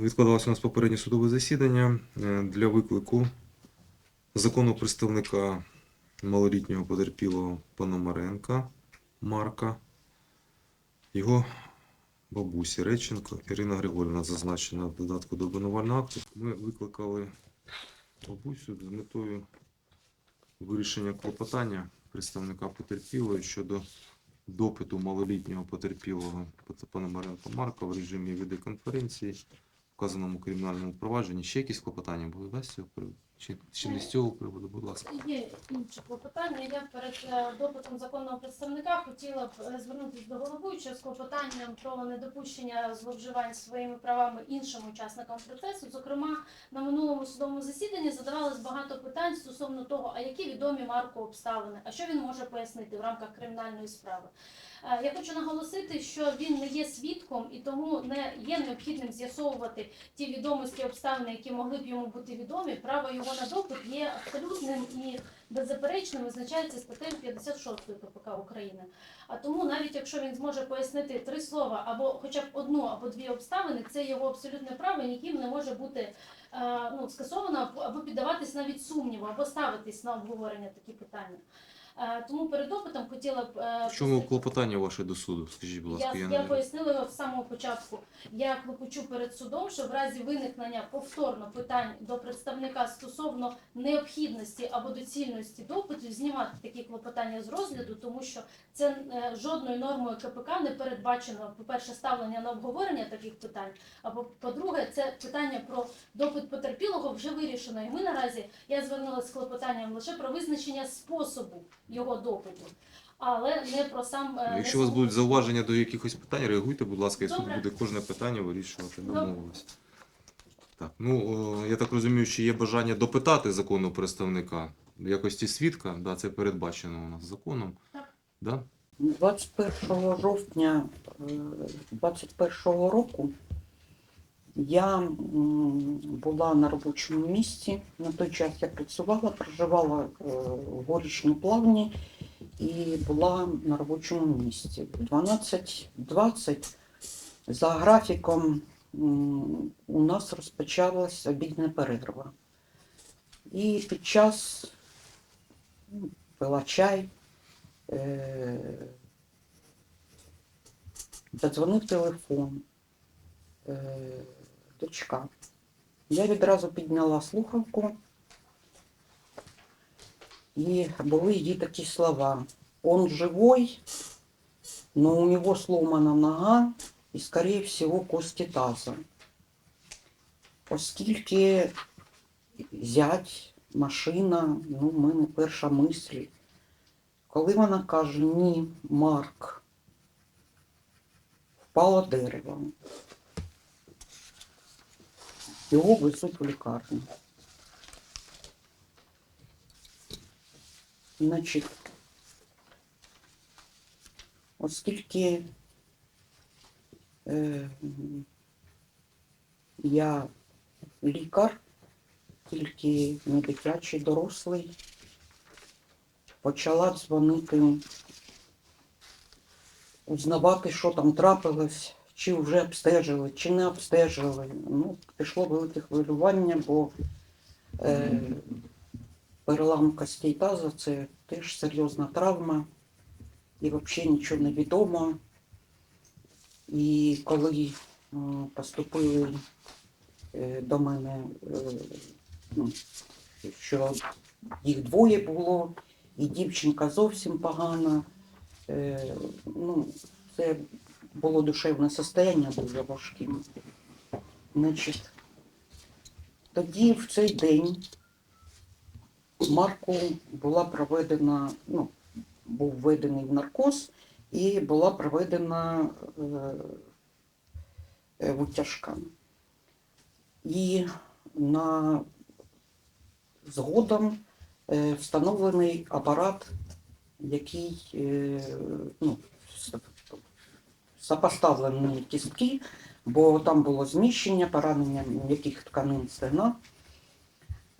Відкладалося у нас попереднє судове засідання е, для виклику законного представника малолітнього потерпілого Пономаренка Марка, його бабусі Реченко Ірина Григорівна зазначена в додатку до обвинувального акту. Ми викликали бабусю з метою вирішення клопотання представника потерпілої щодо допиту малолітнього потерпілого Пономаренко Марка в режимі відеоконференції вказаному кримінальному провадженні. Ще якісь клопотання були весь цього приводу? Чи, чи не з цього приводу, будь ласка. Є інші клопотання. Я перед е, допитом законного представника хотіла б е, звернутися до головуючого з клопотанням про недопущення зловживань своїми правами іншим учасникам процесу. Зокрема, на минулому судовому засіданні задавалось багато питань стосовно того, а які відомі Марку обставини, а що він може пояснити в рамках кримінальної справи. Е, Я хочу наголосити, що він не є свідком і тому не є необхідним з'ясовувати ті відомості обставини, які могли б йому бути відомі. Право його на допит є абсолютним і беззаперечним, визначається статтею 56 КПК України. А тому, навіть якщо він зможе пояснити три слова або хоча б одну або дві обставини, це його абсолютне право, і ніким не може бути е, ну, скасовано або піддаватись навіть сумніву, або ставитись на обговорення такі питання. Е, Тому перед допитом хотіла б е, В чому клопотання ваше до суду? Скажіть, будь ласка, я, я, я пояснила його з самого початку. Я клопочу перед судом, що в разі виникнення повторно питань до представника стосовно необхідності або доцільності допиту знімати такі клопотання з розгляду, тому що це е, жодною нормою КПК не передбачено, по-перше, ставлення на обговорення таких питань, або по-друге, це питання про допит потерпілого вже вирішено. І ми наразі я звернулася з клопотанням лише про визначення способу його допиту. Але не про сам е, Якщо у вас будуть зауваження до якихось питань, реагуйте, будь ласка, і суд Добре. буде кожне питання вирішувати. Добре. Так, ну о, я так розумію, що є бажання допитати законного представника в якості свідка. Да, це передбачено у нас законом. Так. Да? 21 жовтня е, 21 року я була на робочому місці. На той час я працювала, проживала е, в горішній плавні і була на робочому місці. 12.20 за графіком у нас розпочалась обідня перерва. І під час пила чай. Е, Задзвонив телефон. Дочка. Я відразу підняла слухавку, і були її такі слова. Он живой, но у него сломана нога і, скорее всего, кості таза. Оскільки зять, машина, ну, в мене перша мисль. Коли вона каже, ні, Марк, впало дерево. Його везуть в лікарню. Значить, оскільки е, я лікар, тільки не дитячий, дорослий, почала дзвонити, узнавати, що там трапилось, чи вже обстежили, чи не обстежили. Ну, пішло велике хвилювання, бо е, перелам костей таза це теж серйозна травма, і взагалі нічого не відомо. І коли е, поступили е, до мене, е, ну, що їх двоє було, і дівчинка зовсім погана. Е, ну, це було душевне состояння дуже важким. Значить, тоді в цей день Марку була проведена, ну, був введений в наркоз і була проведена е, витяжка. І на згодом е, встановлений апарат, який е, ну, сопоставлені кістки, бо там було зміщення, поранення м'яких тканин стегна.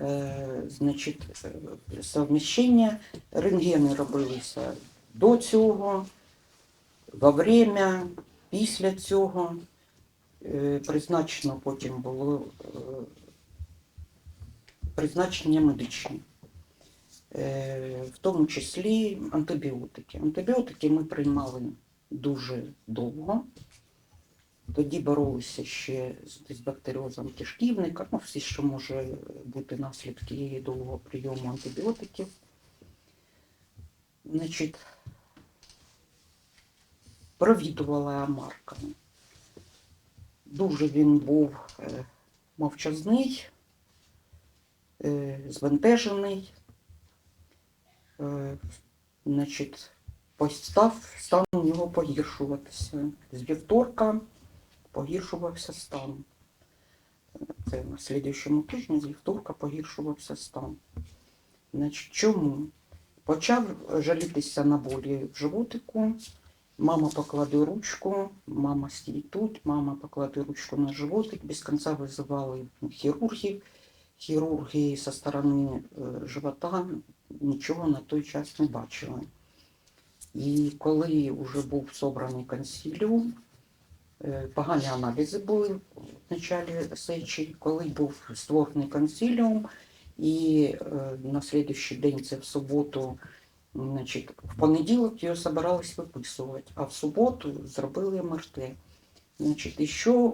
Е, значить, е, совміщення, рентгени робилися до цього, во время, після цього. е, призначено потім було призначення медичні, в тому числі антибіотики. Антибіотики ми приймали дуже довго. Тоді боролися ще з- бактеріозом кишківника, ну, всі, що може бути наслідки довгого прийому антибіотиків. Значить, провідувала Марка. Дуже він був е, мовчазний, е, збентежений. Е, значить, постав стан у нього погіршуватися. З вівторка погіршувався стан. Це на слідуючому тижні з вівторка погіршувався стан. Значить, чому? Почав жалітися на болі в животику. Мама покладе ручку, мама стій тут, мама покладе ручку на животик. Без кінця визивали хірургів. Хірурги зі сторони е, живота нічого на той час не бачили. І коли вже був собраний консиліум, е, погані аналізи були в началі сечі, коли був створений консиліум, і е, на слідуючий день, це в суботу, значить, в понеділок його збирались виписувати, а в суботу зробили МРТ. Значить, і що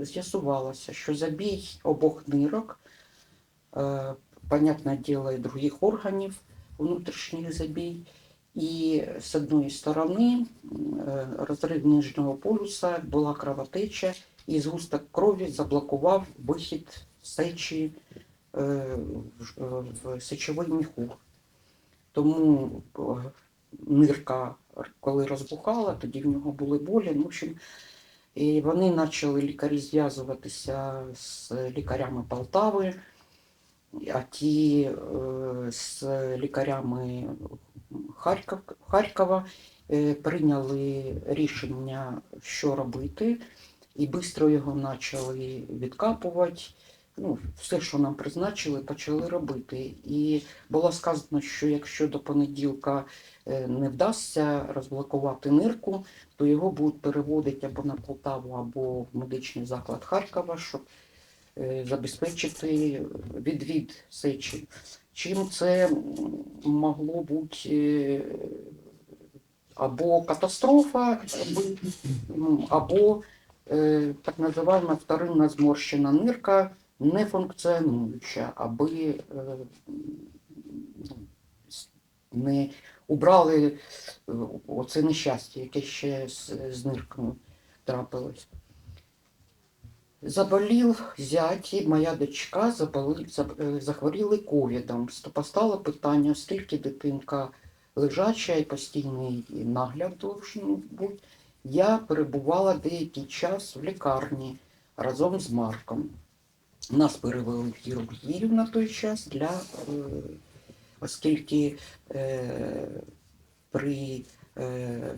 е, з'ясувалося, що забій обох нирок, понятне діло, і других органів, внутрішніх забій, і з одної сторони е, розрив нижнього полюса, була кровотеча, і згусток крові заблокував вихід сечі е, в- е, сечовий міхур. Тому нирка, коли розбухала, тоді в нього були болі. Ну, в общем, і вони почали лікарі зв'язуватися з лікарями Полтави, а ті е, з лікарями Харків, Харкова е, прийняли рішення, що робити, і швидко його почали відкапувати. Ну, все, що нам призначили, почали робити. І було сказано, що якщо до понеділка е, не вдасться розблокувати нирку, то його будуть переводити або на Полтаву, або в медичний заклад Харкова, щоб забезпечити відвід сечі. Чим це могло бути е, або катастрофа, або е, так називаємо вторинна зморщена нирка, нефункціонуюча, аби е, ну, не убрали е, оце нещастя, яке ще з, з ниркою трапилось. Заболів зять, і моя дочка заболи, е, захворіли ковідом. Постало питання, оскільки дитинка лежача і постійний нагляд должен бути. Я перебувала деякий час в лікарні разом з Марком. Нас перевели в хірургію на той час для, е, оскільки е, при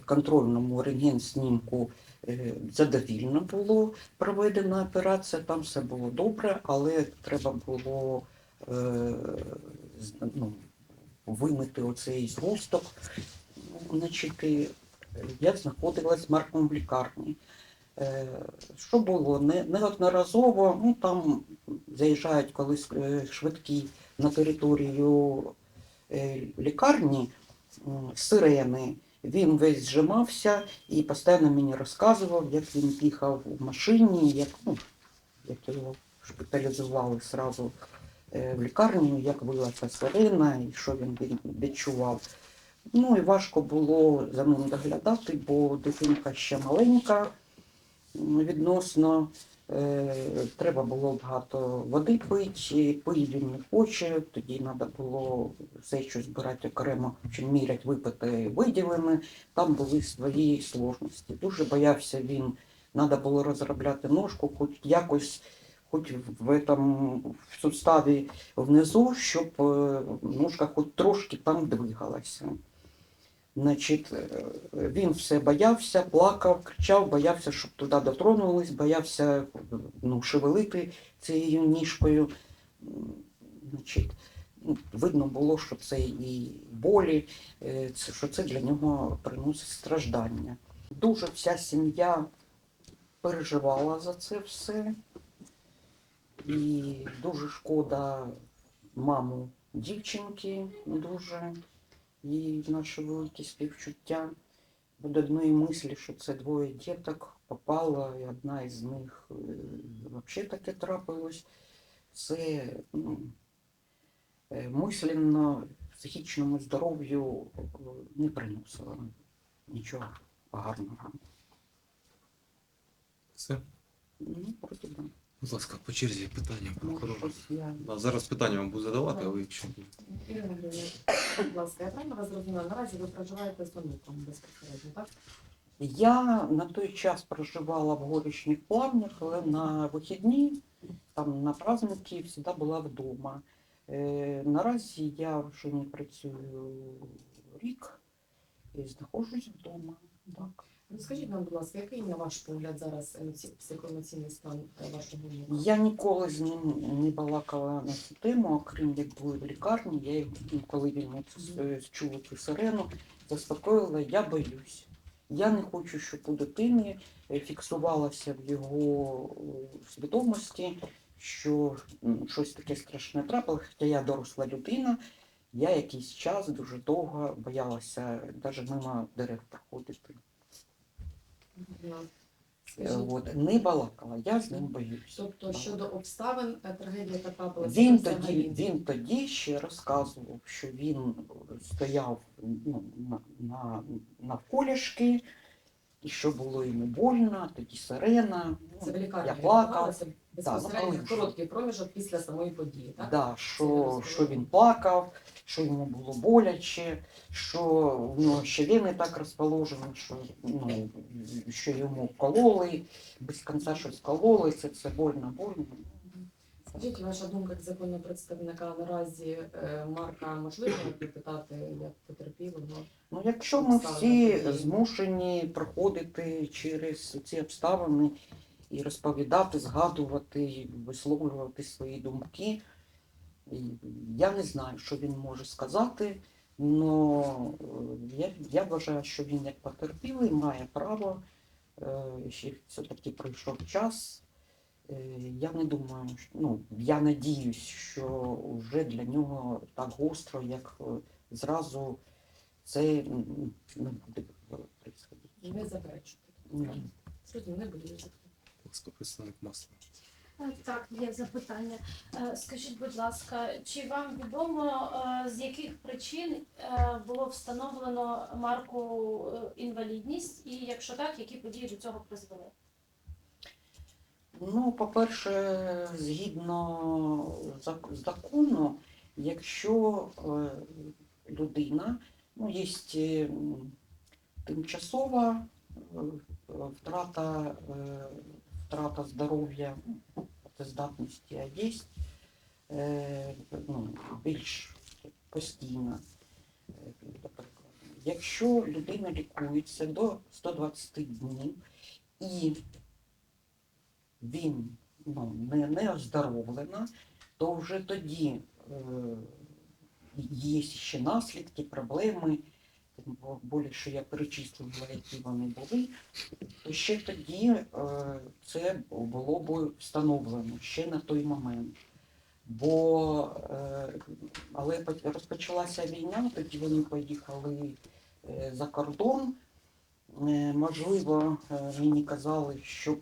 контрольному рентген-снімку е, задовільно було проведена операція, там все було добре, але треба було е, ну, вимити оцей згусток. Значить, і я знаходилась з Марком в лікарні. Е, Що було? Не- Неодноразово, ну там заїжджають колись е, швидкі на територію е, лікарні сирени. Він весь зжимався і постійно мені розказував, як він їхав в машині, як, ну, як його шпиталізували сразу е, в лікарню, як вила ця сирена і що він відчував. Ну і важко було за ним доглядати, бо дитинка ще маленька відносно. Е, треба було багато води пити, пий він не хоче, тоді треба було все щось збирати окремо, чим мірять випити виділене. Там були свої сложності. Дуже боявся він, треба було розробляти ножку, хоч якось, хоч в, этом, в суставі внизу, щоб е, ножка хоч трошки там двигалася. Значить, е, він все боявся, плакав, кричав, боявся, щоб туди дотронулись, боявся ну, шевелити цією ніжкою. Значить, видно було, що це і болі, е, що це для нього приносить страждання. Дуже вся сім'я переживала за це все. І дуже шкода маму дівчинки, дуже їй наше велике співчуття. Від одної мислі, що це двоє діток попало, і одна із них е, взагалі таке трапилось. Це ну, е, мисленно психічному здоров'ю е, не приносило нічого гарного. Все. Ну, вроді да. Будь ласка, по черзі питання Може, прокурора. Да, зараз питання вам буду задавати, а ви якщо Ірина Григорівна, будь ласка, я правильно вас зрозуміла? Наразі ви проживаєте з онуком безпосередньо, так? Я на той час проживала в горішніх плавнях, але на вихідні, там на праздники завжди була вдома. Е, наразі я вже не працюю рік і знаходжусь вдома. Так. Розкажіть нам, будь ласка, який, на ваш погляд, зараз емоці- психоемоційний стан е, вашого онука? Я ніколи з ним не балакала на цю тему, окрім як були в лікарні. Я його, ну, коли він е, чув цю сирену, заспокоїла, я боюсь. Я не хочу, щоб у дитини е, фіксувалося в його е, свідомості, що щось таке страшне трапилось, хоча я доросла людина. Я якийсь час дуже довго боялася навіть мимо дерев проходити. Ну, Е, От, не балакала, я з ним боюсь. Тобто щодо обставин е, трагедії, яка трапилася, Він тоді, він тоді ще розказував, що він стояв ну, на, на, навколішки, і що було йому больно, тоді сирена. ну, Це в лікарні я плакав. відбувалося безпосередньо ну, в короткий проміжок після самої події, так? Да, що, що він плакав, що йому було боляче, що в нього ще вени так розположені, що, ну, що йому кололи, без кінця щось кололи, це, це больно, больно. Скажіть, ваша думка як законного представника наразі е, Марка можливо допитати як потерпілого? Ну, якщо ми всі змушені проходити через ці обставини і розповідати, згадувати, висловлювати свої думки, я не знаю, що він може сказати, але я, я вважаю, що він як потерпілий має право, е, ще все-таки пройшов час. Е, Я не думаю, що- ну, я надіюсь, що вже для нього так гостро, як е, зразу це не буде происходити. Не заперечувати. Ні. Сьогодні не буде ласка, представник масла. Так, є запитання. Е, Скажіть, будь ласка, чи вам відомо, е, з яких причин е, було встановлено марку інвалідність, і якщо так, які події до цього призвели? Ну, по-перше, згідно закону, якщо людина, ну, є тимчасова втрата, втрата здоров'я, здатності, а є е, ну, більш постійна. Якщо людина лікується до 120 днів і він ну, не, не оздоровлена, то вже тоді е, є ще наслідки, проблеми, тим бо- більше я перечислила, які вони були, то ще тоді е, це було б встановлено ще на той момент. Бо е, але розпочалася війна, тоді вони поїхали е, за кордон. Можливо, мені казали, щоб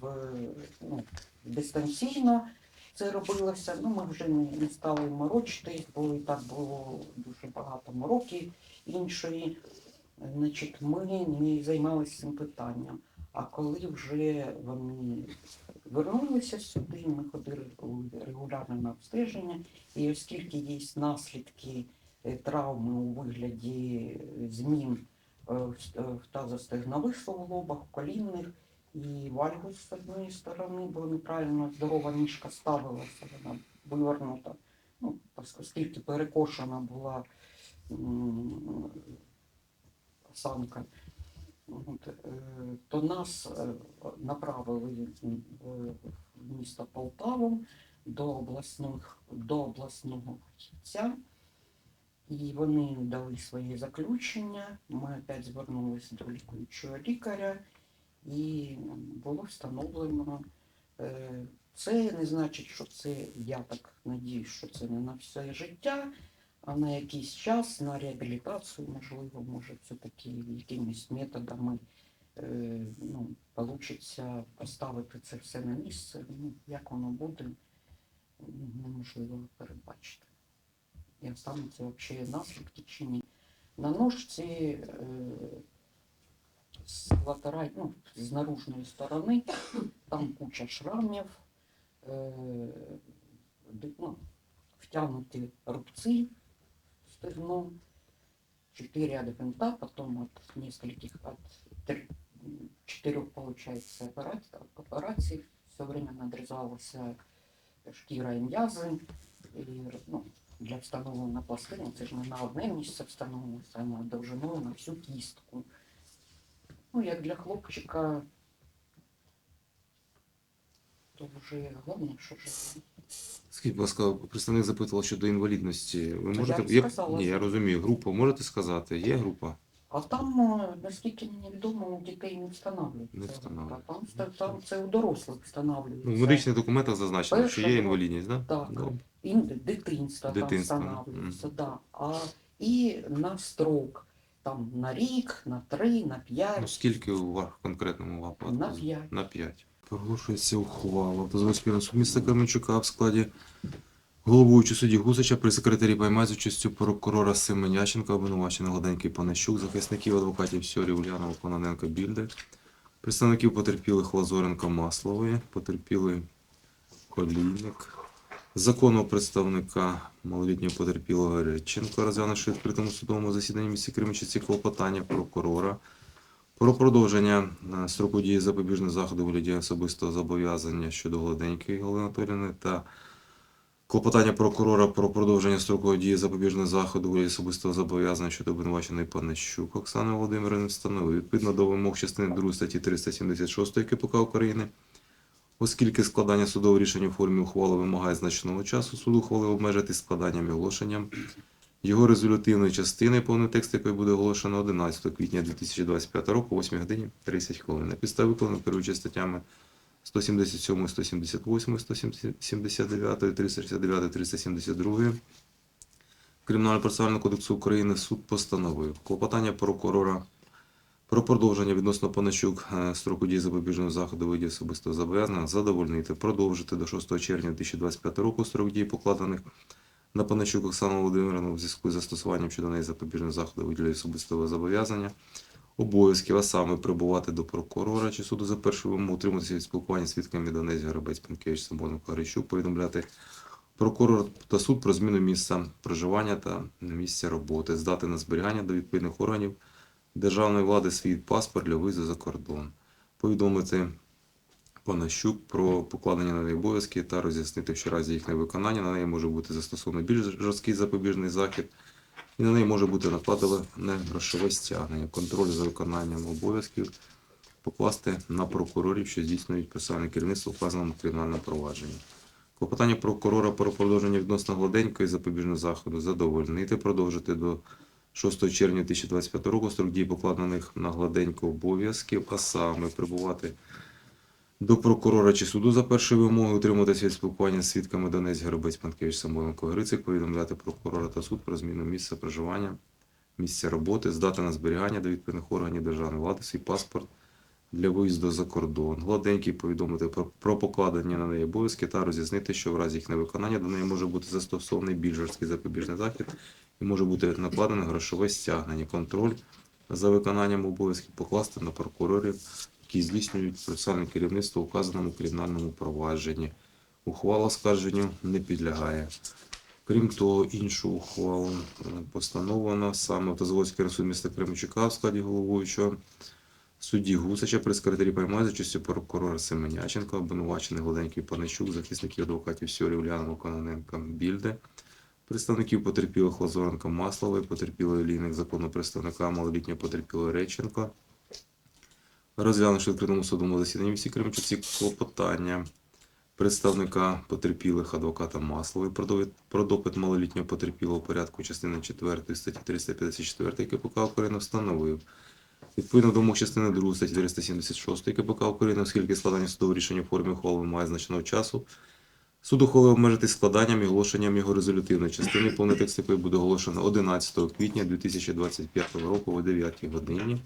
в, ну, дистанційно це робилося. Ну, ми вже не стали морочити, бо і так було дуже багато мороки іншої. Значить, ми не займалися цим питанням. А коли вже вони вернулися сюди, ми ходили регулярно на обстеження, і оскільки є наслідки е, травми у вигляді е, змін е, в тазостегнових суглобах, колінних і вальгус з однієї сторони, бо неправильно здорова ніжка ставилася, вона вивернута. Ну, оскільки перекошена була От, е, то нас е, направили в місто Полтаву до обласних до обласного фахівця. І вони дали свої заключення. Ми опять звернулися до лікуючого лікаря, і було встановлено. е, Це не значить, що це, я так надіюсь, що це не на все життя, а на якийсь час, на реабілітацію, можливо, може, все-таки якимись методами е, ну, получиться поставити це все на місце. Ну, як воно буде, ну, неможливо передбачити. І остануться взагалі наслідки чи ні. На ножці е, з латераль, ну, з наружної сторони, там куча шрамів, е, ну, втягнуті рубці стегном, четыре от винта, потом от нескольких, от четырех, получается, операций, операций. Все время надрезалась шкіра і м'язи. Ну, для встановлення пластини, це ж не на одне місце встановлюється, а на довжину на всю кістку. Ну, як для хлопчика, то вже головне, що живе. Скажіть, будь ласка, представник запитував щодо інвалідності. Ви можете. Я... сказала. Ні, я розумію. Групу можете сказати? Є група? А там, е, наскільки мені відомо, у дітей не встановлюється. Не встановлюється. Там, там це у дорослих встановлюється. Ну, в медичних документах зазначено, Перша що є інвалідність, так? Так. Добре. І дитинство, Дитинство, там встановлюється, да. А, і на строк, там на рік, на три, на Ну, п'ять, скільки у вас в конкретному випадку? на п'ять. На 5. Проголошується ухвала. Дозволь суд міста Кременчука в складі головуючого судді Гусача при секретарі Паймай з участю прокурора Семеняченка, обвинувачений Гладенький Панащук, захисників адвокатів Сьорі, Ульянова, Кононенко, Більде, представників потерпілих Лазоренко, Маслової, потерпілий Колійник, законного представника малолітнього потерпілого Редченко, розглянувши відкритому судовому засіданні місті Кременчуці клопотання прокурора про продовження е, строку дії запобіжного заходу у вигляді особистого зобов'язання щодо Гладенької Галини Анатоліївни та клопотання прокурора про продовження строку дії запобіжного заходу у вигляді особистого зобов'язання щодо обвинуваченої Панащук Оксани Володимирівни встановив відповідно до вимог частини 2 статті 376 КПК України. Оскільки складання судового рішення у формі ухвали вимагає значного часу, суд ухвалив обмежити складанням і оголошенням його резолютивної частини, повний текст якої буде оголошено 11 квітня 2025 року, 8 годині 30 хвилин. На підставі виконаних керуючи статтями 177, 178, 179, 369, 372 Кримінально-процесуального кодексу України суд постановив клопотання прокурора про продовження відносно Панащук е, строку дії запобіжного заходу виді особистого зобов'язання задовольнити, продовжити до 6 червня 2025 року строк дій покладених на Панащук Оксану Володимирівну в зв'язку з застосуванням щодо неї запобіжного заходу у виді особистого зобов'язання, обов'язків, а саме прибувати до прокурора чи суду за першою вимогою, утриматися від спілкування свідками Донець, Горобець, Панкевич, Самбоненко, Гарищук, повідомляти прокурор та суд про зміну місця проживання та місця роботи, здати на зберігання до відповідних органів державної влади свій паспорт для виїзду за кордон, повідомити Панащук про покладення на неї обов'язки та роз'яснити, що разі їх невиконання на неї може бути застосований більш жорсткий запобіжний захід, і на неї може бути накладено грошове стягнення, контроль за виконанням обов'язків покласти на прокурорів, що здійснюють процесуальне керівництво вказаному кримінальному провадженні. Клопотання прокурора про продовження відносно гладенької запобіжного заходу задовольнити, продовжити до 6 червня 2025 року строк дій покладених на гладенько обов'язків, а саме прибувати до прокурора чи суду за першою вимогою, утримуватися від спілкування з свідками Донець, Горобець, Панкевич, Самойленко, Грицик, повідомляти прокурора та суд про зміну місця проживання, місця роботи, здати на зберігання до відповідних органів державної влади свій паспорт для виїзду за кордон. Гладенький повідомити про, про покладення на неї обов'язки та роз'яснити, що в разі їх невиконання до неї може бути застосований більш жорсткий запобіжний захід і може бути накладено грошове стягнення, контроль за виконанням обов'язків покласти на прокурорів, які здійснюють процесуальне керівництво у вказаному кримінальному провадженні. Ухвала скарженню не підлягає. Крім того, іншу ухвалу е, постановлено саме Автозаводський суд міста Кременчука в складі головуючого судді Гусача при секретарі Паймай за участю прокурора Семеняченка, обвинувачений Гладенький Паничук, захисників адвокатів Сьорі Улянова, Кононенка, Більде, представників потерпілих Лазоренка Маслової, потерпілої Лійник, законного представника малолітнього потерпілої Реченко, розглянувши в відкритому судовому засіданні всі Кременчуці клопотання представника потерпілих адвоката Маслової про допит малолітнього потерпілого у порядку частини 4 статті 354 КПК України встановив, Відповідно до вимог частини 2 статті 376 КПК України, оскільки складання судового рішення у формі ухвали вимагає значного часу, суд ухвалив обмежити складанням і оголошенням його резолютивної частини. Повний текст якої буде оголошено 11 квітня 2025 року о 9 годині.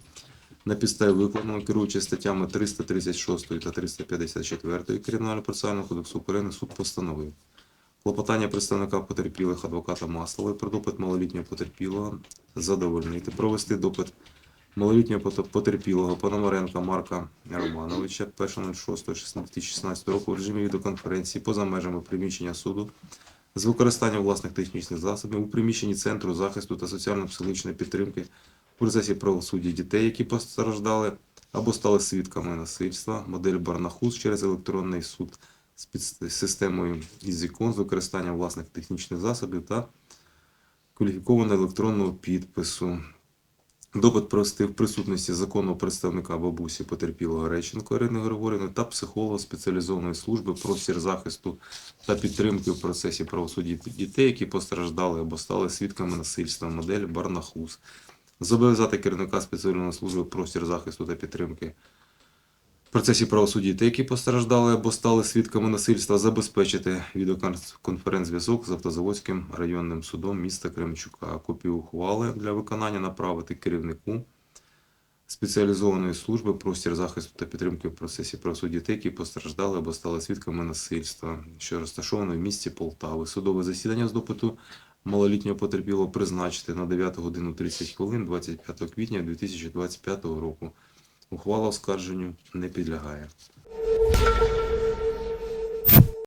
На підставі викладеного, керуючи статтями 336 та 354 Кримінального процесуального кодексу України, суд постановив. Клопотання представника потерпілих адвоката Маслової про допит малолітнього потерпілого задовольнити, провести допит малолітнього потерпілого Пономаренка Марка Романовича 1.06.2016 року в режимі відеоконференції поза межами приміщення суду з використанням власних технічних засобів у приміщенні Центру захисту та соціально-психологічної підтримки процесі правосуддя дітей, які постраждали або стали свідками насильства, модель Барнахус через електронний суд з системою EasyCon з використанням власних технічних засобів та кваліфікованого електронного підпису. Допит провести в присутності законного представника бабусі потерпілого Реченко Ірини Григорівни та психолога спеціалізованої служби простір захисту та підтримки в процесі правосуддя дітей, які постраждали або стали свідками насильства модель Барнахус. Зобов'язати керівника спеціальної служби простір захисту та підтримки в процесі правосуддя дітей, які постраждали або стали свідками насильства, забезпечити відеоконференц-зв'язок з Автозаводським районним судом міста Кременчука. Копію ухвали для виконання направити керівнику спеціалізованої служби простір захисту та підтримки в процесі правосуддя дітей, які постраждали або стали свідками насильства, що розташовано в місті Полтави. Судове засідання з допиту малолітнього потерпілого призначити на 9 годину 30 хвилин 25 квітня 2025 року. Ухвала оскарженню не підлягає.